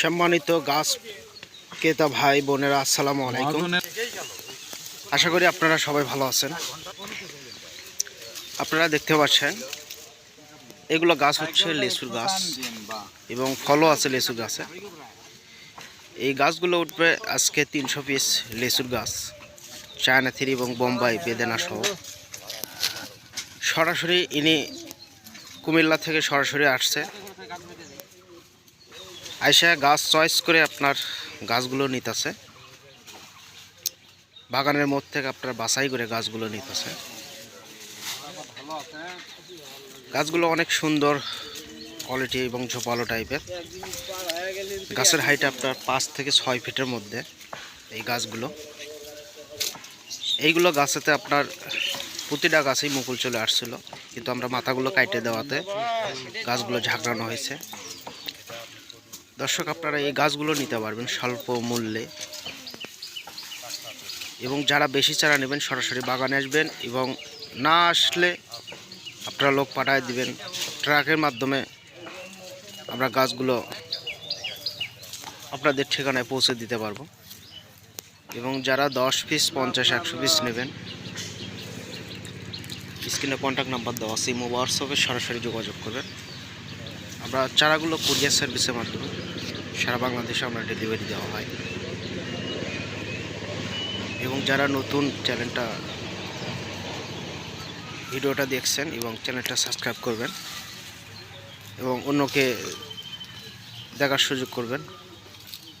সম্মানিত গাছ কেতা ভাই বোনেরা আসসালামু আলাইকুম। আশা করি আপনারা সবাই ভালো আছেন। আপনারা দেখতে পাচ্ছেন এগুলো গাছ হচ্ছে লেচুর গাছ এবং ফলও আছে লেচুর গাছে। এই গাছগুলো উঠবে আজকে তিনশো পিস লেচুর গাছ চায়না থ্রি এবং বোম্বাই বেদেনা সহ। সরাসরি ইনি কুমিল্লা থেকে সরাসরি আসছে। আইসা গাছ চয়েস করে আপনার গাছগুলো নিতেছে। বাগানের মধ্যে থেকে আপনার বাছাই করে গাছগুলো নিতেছে। গাছগুলো অনেক সুন্দর কোয়ালিটি এবং ঝোপালো টাইপের গাছের হাইট আপনার পাঁচ থেকে ছয় ফিটের মধ্যে এই গাছগুলো। এইগুলো গাছেতে আপনার প্রতিটা গাছেই মুকুল চলে আসছিল। কিন্তু আমরা মাথাগুলো কাইটে দেওয়াতে গাছগুলো ঝাঁকড়ানো হয়েছে। দর্শক, আপনারা এই গাছগুলো নিতে পারবেন স্বল্প মূল্যে। এবং যারা বেশি চারা নেবেন, সরাসরি বাগানে আসবেন এবং না আসলে আপনারা লোক পাঠায় দিবেন। ট্রাকের মাধ্যমে আমরা গাছগুলো আপনাদের ঠিকানায় পৌঁছে দিতে পারব। এবং যারা দশ পিস পঞ্চাশ, একশো পিস নেবেন স্ক্রিনে কন্ট্যাক্ট নাম্বার দেওয়া ইমো হোয়াটসঅ্যাপে সরাসরি যোগাযোগ করবেন। আমরা চারাগুলো কুরিয়ার সার্ভিসের মাধ্যমে সারা বাংলাদেশে আমরা ডেলিভারি দেওয়া হয়। এবং যারা নতুন চ্যানেলটা ভিডিওটা দেখছেন এবং চ্যানেলটা সাবস্ক্রাইব করবেন এবং অন্যকে দেখার সুযোগ করবেন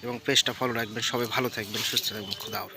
এবং পেজটা ফলো রাখবেন। সবাই ভালো থাকবেন, সুস্থ থাকবেন। খুদা হাফেজ।